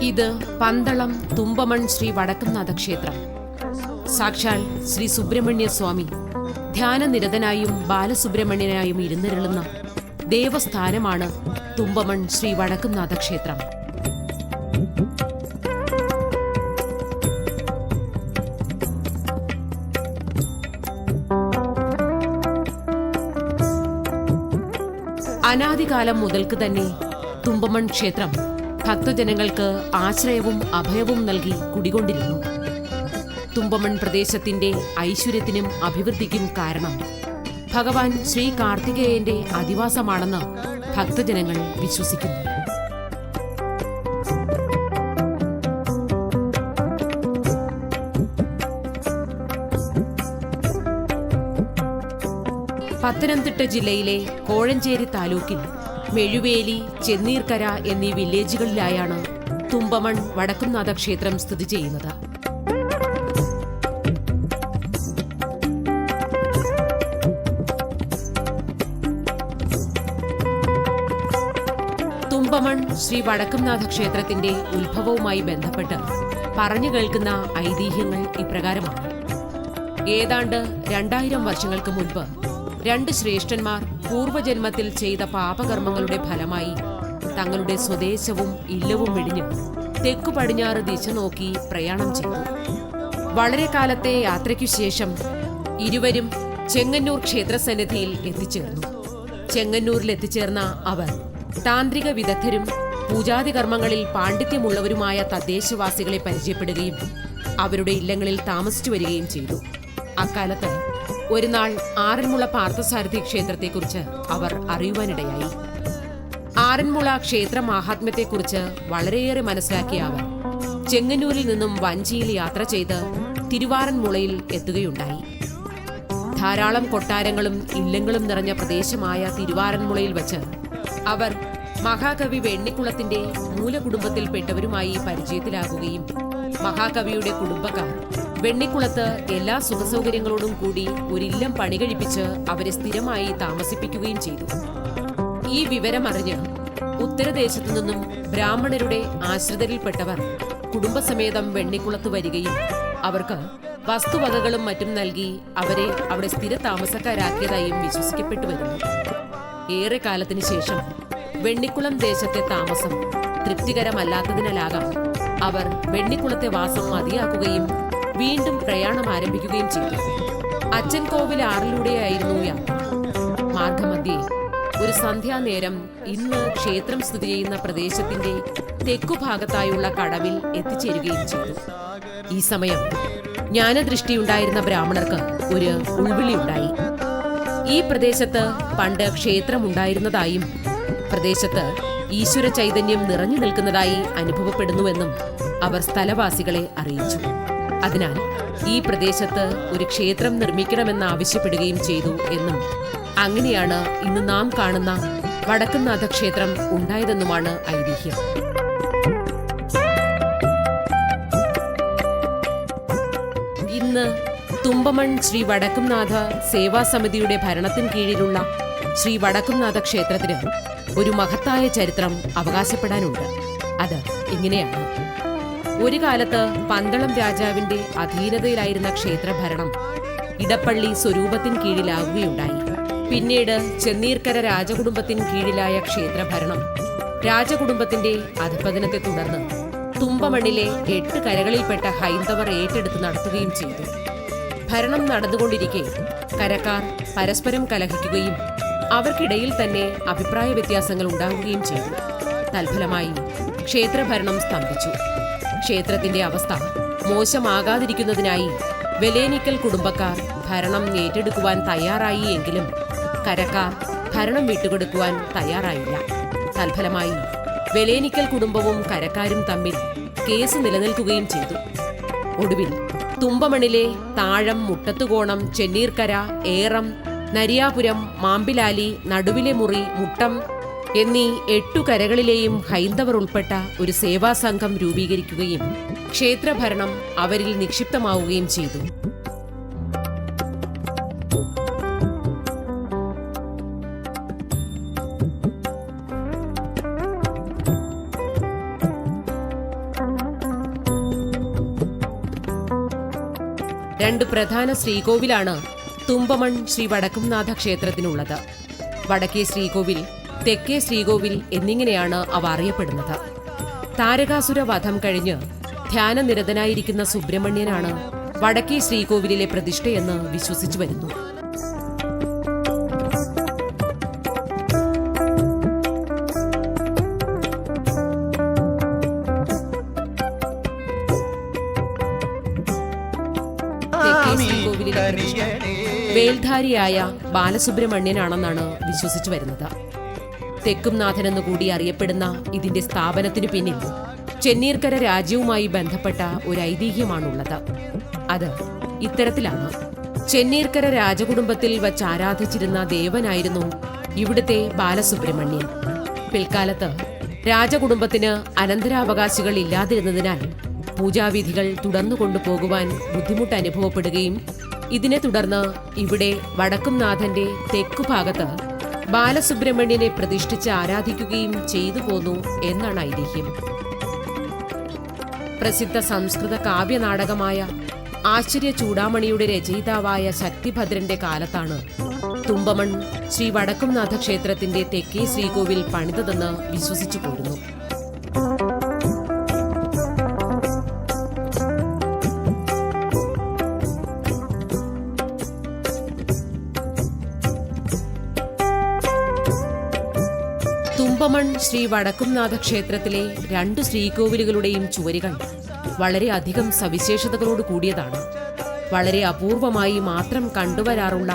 ഇത് പന്തളം തുമ്പമൺ ശ്രീ വടക്കുംനാഥ ക്ഷേത്രം സാക്ഷാൽ ശ്രീ സുബ്രഹ്മണ്യ സ്വാമി ധ്യാനനിരതനായും ബാലസുബ്രഹ്മണ്യനായും ഇരുന്നിരുളുന്ന ദേവസ്ഥാനമാണ് തുമ്പമൺ ശ്രീ വടക്കുംനാഥ ക്ഷേത്രം അനാദികാലം മുതൽക്ക് തന്നെ തുമ്പമൺ ക്ഷേത്രം ഭക്തജനങ്ങൾക്ക് ആശ്രയവും അഭയവും നൽകി കുടികൊണ്ടിരുന്നു. തുമ്പമൺ പ്രദേശത്തിന്റെ ഐശ്വര്യത്തിനും അഭിവൃദ്ധിക്കും കാരണം ഭഗവാൻ ശ്രീ കാർത്തികേയന്റെ അധിവാസമാണെന്ന് ഭക്തജനങ്ങൾ വിശ്വസിക്കുന്നു. പത്തനംതിട്ട ജില്ലയിലെ കോഴഞ്ചേരി താലൂക്കിൽ മെഴുവേലി ചെന്നീർക്കര എന്നീ വില്ലേജുകളിലായാണ് തുമ്പമൺ വടക്കുംനാഥ ക്ഷേത്രം സ്ഥിതി ചെയ്യുന്നത്. തുമ്പമൺ ശ്രീ വടക്കുംനാഥ ക്ഷേത്രത്തിന്റെ ഉത്ഭവവുമായി ബന്ധപ്പെട്ട് പറഞ്ഞു കേൾക്കുന്ന ഐതിഹ്യങ്ങൾ ഇപ്രകാരമാണ്. ഏതാണ്ട് രണ്ടായിരം വർഷങ്ങൾക്ക് മുൻപ് രണ്ട് ശ്രേഷ്ഠന്മാർ പൂർവജന്മത്തിൽ ചെയ്ത പാപകർമ്മങ്ങളുടെ ഫലമായി തങ്ങളുടെ സ്വദേശവും ഇല്ലവും വെടിഞ്ഞ് തെക്കു പടിഞ്ഞാറ് ദിശ നോക്കി പ്രയാണം ചെയ്തു. വളരെ കാലത്തെ യാത്രയ്ക്കു ശേഷം ഇരുവരും ചെങ്ങന്നൂർ ക്ഷേത്രസന്നിധിയിൽ എത്തിച്ചേർന്നു. ചെങ്ങന്നൂരിൽ എത്തിച്ചേർന്ന അവർ താന്ത്രിക വിദഗ്ധരും പൂജാതി കർമ്മങ്ങളിൽ പാണ്ഡിത്യമുള്ളവരുമായ തദ്ദേശവാസികളെ പരിചയപ്പെടുകയും അവരുടെ ഇല്ലങ്ങളിൽ താമസിച്ചു വരികയും ചെയ്തു. അക്കാലത്ത് ഒരു നാൾ ആറന്മുള പാർത്ഥസാരഥി ക്ഷേത്രത്തെക്കുറിച്ച് അവർ അറിയുവാനിടയായി. ആറന്മുള ക്ഷേത്ര മാഹാത്മ്യത്തെക്കുറിച്ച് വളരെയേറെ മനസ്സിലാക്കിയ അവർ ചെങ്ങന്നൂരിൽ നിന്നും വഞ്ചിയിൽ യാത്ര ചെയ്ത് തിരുവാറന്മുളയിൽ എത്തുകയുണ്ടായി. ധാരാളം കൊട്ടാരങ്ങളും ഇല്ലങ്ങളും നിറഞ്ഞ പ്രദേശമായ തിരുവാറന്മുളയിൽ വച്ച് അവർ മഹാകവി വെണ്ണിക്കുളത്തിന്റെ മൂലകുടുംബത്തിൽപ്പെട്ടവരുമായി പരിചയത്തിലാകുകയും മഹാകവിയുടെ കുടുംബക്കാർ വെണ്ണിക്കുളത്ത് എല്ലാ സുഖസൗകര്യങ്ങളോടും കൂടി ഒരില്ലം പണി കഴിപ്പിച്ച് അവരെ സ്ഥിരമായി താമസിപ്പിക്കുകയും ചെയ്തു. ഈ വിവരമറിഞ്ഞ് ഉത്തരദേശത്തു നിന്നും ബ്രാഹ്മണരുടെ ആശ്രിതരിൽപ്പെട്ടവർ കുടുംബസമേതം വെണ്ണിക്കുളത്ത് വരികയും അവർക്ക് വസ്തുവകകളും മറ്റും നൽകി അവരെ അവിടെ സ്ഥിര താമസക്കാരാക്കിയതായും വിശ്വസിക്കപ്പെട്ടു വരുന്നു. ഏറെ കാലത്തിനു ശേഷം വെണ്ണിക്കുളം ദേശത്തെ താമസം തൃപ്തികരമല്ലാത്തതിനാലാകാം അവർ വെണ്ണിക്കുളത്തെ വാസം മതിയാക്കുകയും വീണ്ടും പ്രയാണം ആരംഭിക്കുകയും ചെയ്തു. അച്ഛൻ കോവിൽ ആറിലൂടെയായിരുന്നു യാത്ര. മാർഗമധ്യേ ഒരു സന്ധ്യാനേരം ഇന്ന് ക്ഷേത്രം സ്ഥിതി ചെയ്യുന്ന പ്രദേശത്തിന്റെ തെക്കുഭാഗത്തായുള്ള കടവിൽ എത്തിച്ചേരുകയും ചെയ്തു. ഈ സമയം ജ്ഞാനദൃഷ്ടിയുണ്ടായിരുന്ന ബ്രാഹ്മണർക്ക് ഒരു ഉൾവിളി ഉണ്ടായി ഈ പ്രദേശത്ത് പണ്ട് ക്ഷേത്രം ഉണ്ടായിരുന്നതായും പ്രദേശത്ത് ഈശ്വര ചൈതന്യം നിറഞ്ഞു നിൽക്കുന്നതായി അനുഭവപ്പെടുന്നുവെന്നും അവർ സ്ഥലവാസികളെ അറിയിച്ചു. അതിനാൽ ഈ പ്രദേശത്ത് ഒരു ക്ഷേത്രം നിർമ്മിക്കണമെന്ന് ആവശ്യപ്പെടുകയും ചെയ്തു എന്നും അങ്ങനെയാണ് ഇന്ന് നാം കാണുന്ന വടക്കുംനാഥ ക്ഷേത്രം ഉണ്ടായതെന്നുമാണ് ഐതിഹ്യം. ഇന്ന് തുമ്പമൺ ശ്രീ വടക്കുംനാഥ സേവാ സമിതിയുടെ ഭരണത്തിന് കീഴിലുള്ള ശ്രീ വടക്കുംനാഥ ക്ഷേത്രത്തിന് ഒരു മഹത്തായ ചരിത്രം അവകാശപ്പെടാനുണ്ട്. അത് ഇങ്ങനെയാണ്. ഒരു കാലത്ത് പന്തളം രാജാവിന്റെ അധീനതയിലായിരുന്ന ക്ഷേത്രഭരണം ഇടപ്പള്ളി സ്വരൂപത്തിൻ കീഴിലാവുകയുണ്ടായി. പിന്നീട് ചെന്നീർക്കര രാജകുടുംബത്തിൻ കീഴിലായ ക്ഷേത്രഭരണം രാജകുടുംബത്തിന്റെ അധപതനത്തെ തുടർന്ന് തുമ്പമണ്ണിലെ എട്ട് കരകളിൽപ്പെട്ട ഹൈന്ദവർ ഏറ്റെടുത്ത് നടത്തുകയും ചെയ്തു. ഭരണം നടന്നുകൊണ്ടിരിക്കെ കരക്കാർ പരസ്പരം കലഹിക്കുകയും അവർക്കിടയിൽ തന്നെ അഭിപ്രായ വ്യത്യാസങ്ങൾ ഉണ്ടാവുകയും ചെയ്തു. തൽഫലമായി ക്ഷേത്രഭരണം സ്തംഭിച്ചു. ക്ഷേത്രത്തിന്റെ അവസ്ഥ. മോശമാകാതിരിക്കുന്നതിനായി വെലേനിക്കൽ കുടുംബക്കാർ ഭരണം ഏറ്റെടുക്കുവാൻ തയ്യാറായി എങ്കിലും കരക്കാർ ഭരണം വിട്ടുകൊടുക്കുവാൻ തയ്യാറായില്ല. തൽഫലമായി വെലേനിക്കൽ കുടുംബവും കരക്കാരും തമ്മിൽ കേസ് നിലനിൽക്കുകയും ചെയ്തു. ഒടുവിൽ തുമ്പമണിലെ താഴം മുട്ടത്തുകോണം ചെന്നീർക്കര ഏറം നരിയാപുരം മാമ്പിലാലി നടുവിലെ മുറി മുട്ടം എന്നീ എട്ടു കരകളിലെയും ഹൈന്ദവർ ഉൾപ്പെട്ട ഒരു സേവാ സംഘം രൂപീകരിക്കുകയും ക്ഷേത്രഭരണം അവരിൽ നിക്ഷിപ്തമാവുകയും ചെയ്തു. രണ്ട് പ്രധാന ശ്രീകോവിലാണ് തുമ്പമൺ ശ്രീ വടക്കുംനാഥ ക്ഷേത്രത്തിനുള്ളത്. വടക്കേ ശ്രീകോവിൽ തെക്കേ ശ്രീകോവിൽ എന്നിങ്ങനെയാണ് അവ അറിയപ്പെടുന്നത്. താരകാസുര വധം കഴിഞ്ഞ് ധ്യാനനിരതനായിരിക്കുന്ന സുബ്രഹ്മണ്യനാണ് വടക്കേ ശ്രീകോവിലിലെ പ്രതിഷ്ഠയെന്ന് വിശ്വസിച്ചു വരുന്നു. വേൽധാരിയായ ബാലസുബ്രഹ്മണ്യനാണെന്നാണ് വിശ്വസിച്ചു വരുന്നത്. തെക്കുംനാഥൻ എന്ന് കൂടി അറിയപ്പെടുന്ന ഇതിന്റെ സ്ഥാപനത്തിനു പിന്നിൽ ചെന്നീർക്കര രാജ്യവുമായി ബന്ധപ്പെട്ട ഒരു ഐതിഹ്യമാണുള്ളത്. അത് ഇത്തരത്തിലാണ്. ചെന്നീർക്കര രാജകുടുംബത്തിൽ വച്ച് ആരാധിച്ചിരുന്ന ദേവനായിരുന്നു ഇവിടുത്തെ ബാലസുബ്രഹ്മണ്യൻ. പിൽക്കാലത്ത് രാജകുടുംബത്തിന് അനന്തരാവകാശികൾ ഇല്ലാതിരുന്നതിനാൽ പൂജാവിധികൾ തുടർന്നു കൊണ്ടുപോകുവാൻ ബുദ്ധിമുട്ട് അനുഭവപ്പെടുകയും ഇതിനെ തുടർന്ന് ഇവിടെ വടക്കുംനാഥന്റെ തെക്കുഭാഗത്ത് ബാലസുബ്രഹ്മണ്യനെ പ്രതിഷ്ഠിച്ച് ആരാധിക്കുകയും ചെയ്തു പോന്നു എന്നാണ് ഐതിഹ്യം. പ്രസിദ്ധ സംസ്കൃത കാവ്യനാടകമായ ആശ്ചര്യ ചൂടാമണിയുടെ രചയിതാവായ ശക്തിഭദ്രന്റെ കാലത്താണ് തുമ്പമൺ ശ്രീ വടക്കുംനാഥ ക്ഷേത്രത്തിന്റെ തെക്കേ ശ്രീകോവിൽ പണിതതെന്ന് വിശ്വസിച്ചു പോരുന്നു. തുമ്പമൺ ശ്രീ വടക്കുംനാഥ ക്ഷേത്രത്തിലെ രണ്ട് ശ്രീകോവിലുകളുടെയും ചുവരുകൾ വളരെയധികം സവിശേഷതകളോട് കൂടിയതാണ്. വളരെ അപൂർവമായി മാത്രം കണ്ടുവരാറുള്ള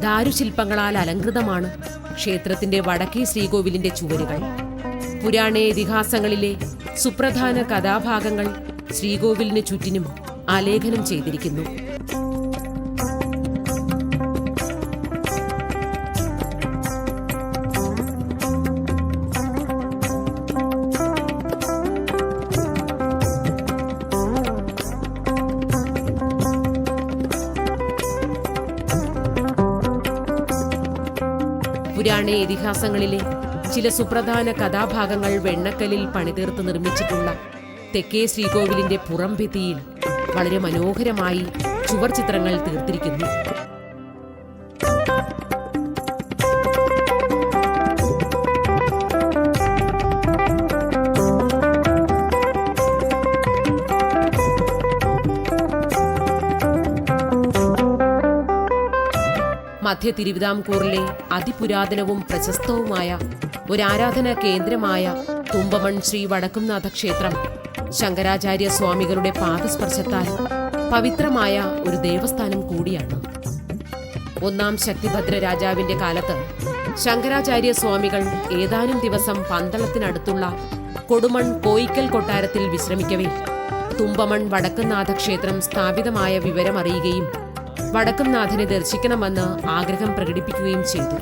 ദാരുശില്പങ്ങളാൽ അലങ്കൃതമാണ് ക്ഷേത്രത്തിന്റെ വടക്കേ ശ്രീകോവിലിന്റെ ചുവരുകൾ. പുരാണ ഇതിഹാസങ്ങളിലെ സുപ്രധാന കഥാഭാഗങ്ങൾ ശ്രീകോവിലിന് ചുറ്റിനും ആലേഖനം ചെയ്തിരിക്കുന്നു. പുരാണ ഇതിഹാസങ്ങളിലെ ചില സുപ്രധാന കഥാഭാഗങ്ങൾ വെണ്ണക്കലിൽ പണിതീർത്ത് നിർമ്മിച്ചിട്ടുള്ള തെക്കേ ശ്രീകോവിലിന്റെ പുറംഭിത്തിയിൽ വളരെ മനോഹരമായി ചുവർ ചിത്രങ്ങൾ തീർത്തിരിക്കുന്നു. മധ്യ തിരുവിതാംകൂറിലെ അതിപുരാതനവും പ്രശസ്തവുമായ ഒരു ആരാധനാ കേന്ദ്രമായ തുമ്പമൺ ശ്രീ വടക്കുംനാഥ ക്ഷേത്രം ശങ്കരാചാര്യ സ്വാമികളുടെ പാദസ്പർശത്താൽ പവിത്രമായ ഒരു ദേവസ്ഥാനം കൂടിയാണ്. ഒന്നാം ശക്തിഭദ്ര രാജാവിന്റെ കാലത്ത് ശങ്കരാചാര്യ സ്വാമികൾ ഏതാനും ദിവസം പന്തളത്തിനടുത്തുള്ള കൊടുമൺ കോയിക്കൽ കൊട്ടാരത്തിൽ വിശ്രമിക്കവേ തുമ്പമൺ വടക്കുംനാഥ ക്ഷേത്രം സ്ഥാപിതമായ വിവരം അറിയുകയും വടക്കുംനാഥനെ ദർശിക്കണമെന്ന് ആഗ്രഹം പ്രകടിപ്പിക്കുകയും ചെയ്തു.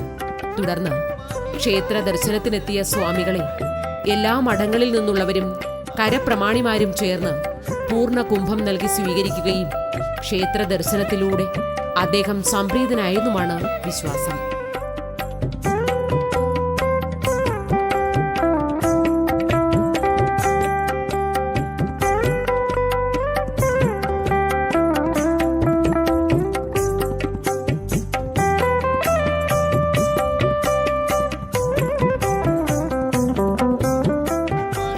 തുടർന്ന് ക്ഷേത്ര ദർശനത്തിനെത്തിയ സ്വാമികളെ എല്ലാ മഠങ്ങളിൽ നിന്നുള്ളവരും കരപ്രമാണിമാരും ചേർന്ന് പൂർണ കുംഭം നൽകി സ്വീകരിക്കുകയും ക്ഷേത്ര ദർശനത്തിലൂടെ അദ്ദേഹം സംപ്രീതനായെന്നുമാണ് വിശ്വാസം.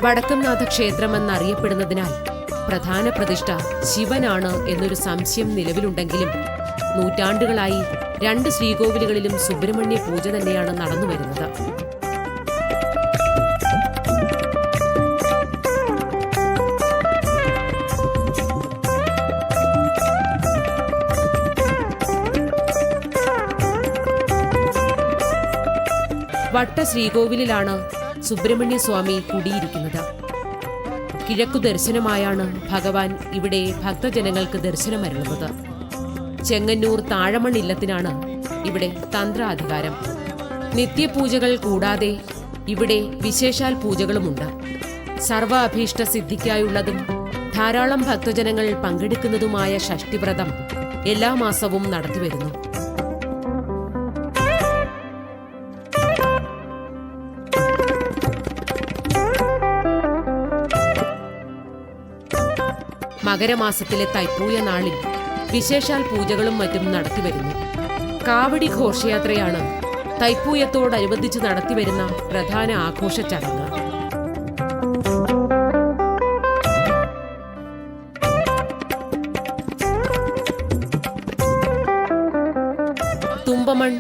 വടക്കംനാഥ ക്ഷേത്രമെന്നറിയപ്പെടുന്നതിനാൽ പ്രധാന പ്രതിഷ്ഠ ശിവനാണ് എന്നൊരു സംശയം നിലവിലുണ്ടെങ്കിലും നൂറ്റാണ്ടുകളായി രണ്ട് ശ്രീകോവിലുകളിലും സുബ്രഹ്മണ്യ പൂജ തന്നെയാണ് നടന്നുവരുന്നത് വട്ട ശ്രീകോവിലിലാണ് സുബ്രഹ്മണ്യ സ്വാമി കുടിയിരിക്കുന്നത്. കിഴക്കു ദർശനമായാണ് ഭഗവാൻ ഇവിടെ ഭക്തജനങ്ങൾക്ക് ദർശനമരുളുന്നത്. ചെങ്ങന്നൂർ താഴമൺ ഇല്ലത്തിനാണ് ഇവിടെ തന്ത്രാധികാരം. നിത്യപൂജകൾ കൂടാതെ ഇവിടെ വിശേഷാൽ പൂജകളുമുണ്ട്. സർവ അഭീഷ്ട സിദ്ധിക്കായുള്ളതും ധാരാളം ഭക്തജനങ്ങൾ പങ്കെടുക്കുന്നതുമായ ഷഷ്ടിവ്രതം എല്ലാ മാസവും നടത്തിവരുന്നു. മകരമാസത്തിലെ തൈപ്പൂയ നാളിൽ വിശേഷാൽ പൂജകളും മറ്റും നടത്തിവരുന്നു. കാവടി ഘോഷയാത്രയാണ് തൈപ്പൂയത്തോടനുബന്ധിച്ച് നടത്തിവരുന്ന പ്രധാന ആഘോഷ ചടങ്ങ്. തുമ്പമൺ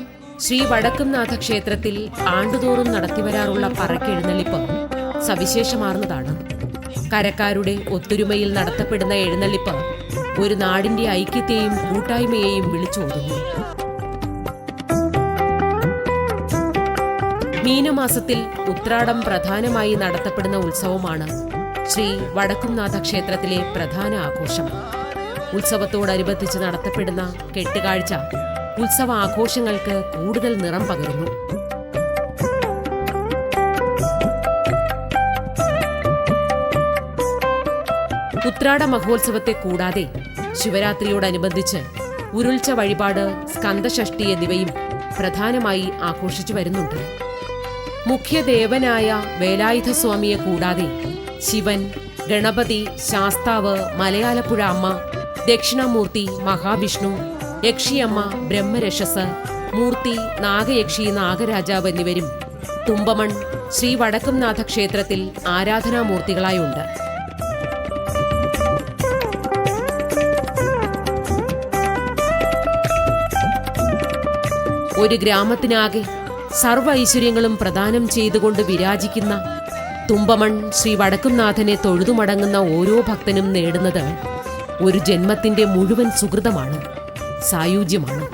ശ്രീ വടക്കുംനാഥ ക്ഷേത്രത്തിൽ ആണ്ടുതോറും നടത്തിവരാറുള്ള പറക്കെഴുന്നള്ളിപ്പ് സവിശേഷമാർന്നതാണ്. കരക്കാരുടെ ഒത്തൊരുമയിൽ നടത്തപ്പെടുന്ന എഴുന്നള്ളിപ്പ് ഒരു നാടിന്റെ ഐക്യത്തെയും കൂട്ടായ്മയെയും വിളിച്ചോതുന്നു. മീനമാസത്തിൽ ഉത്രാടം പ്രധാനമായി നടത്തപ്പെടുന്ന ഉത്സവമാണ് ശ്രീ വടക്കുംനാഥ ക്ഷേത്രത്തിലെ പ്രധാന ആഘോഷം. ഉത്സവത്തോടനുബന്ധിച്ച് നടത്തപ്പെടുന്ന കെട്ടുകാഴ്ച ഉത്സവ ആഘോഷങ്ങൾക്ക് കൂടുതൽ നിറം പകരുന്നു. ഉത്രാട മഹോത്സവത്തെ കൂടാതെ ശിവരാത്രിയോടനുബന്ധിച്ച് ഉരുൾച്ച വഴിപാട് സ്കന്ദഷഷ്ടി എന്നിവയും പ്രധാനമായി ആഘോഷിച്ചു വരുന്നുണ്ട്. മുഖ്യദേവനായ വേലായുധസ്വാമിയെ കൂടാതെ ശിവൻ ഗണപതി ശാസ്താവ് മലയാലപ്പുഴ അമ്മ ദക്ഷിണാമൂർത്തി മഹാവിഷ്ണു യക്ഷിയമ്മ ബ്രഹ്മരക്ഷസ് മൂർത്തി നാഗയക്ഷി നാഗരാജാവ് എന്നിവരും തുമ്പമൺ ശ്രീ വടക്കുംനാഥ ക്ഷേത്രത്തിൽ ആരാധനാമൂർത്തികളായുണ്ട്. ഒരു ഗ്രാമത്തിനാകെ സർവൈശ്വര്യങ്ങളും പ്രദാനം ചെയ്തുകൊണ്ട് വിരാജിക്കുന്ന തുമ്പമൺ ശ്രീ വടക്കുംനാഥനെ തൊഴുതുമടങ്ങുന്ന ഓരോ ഭക്തനും നേടുന്നത് ഒരു ജന്മത്തിന്റെ മുഴുവൻ സുഹൃതമാണ് സായുജ്യമാണ്.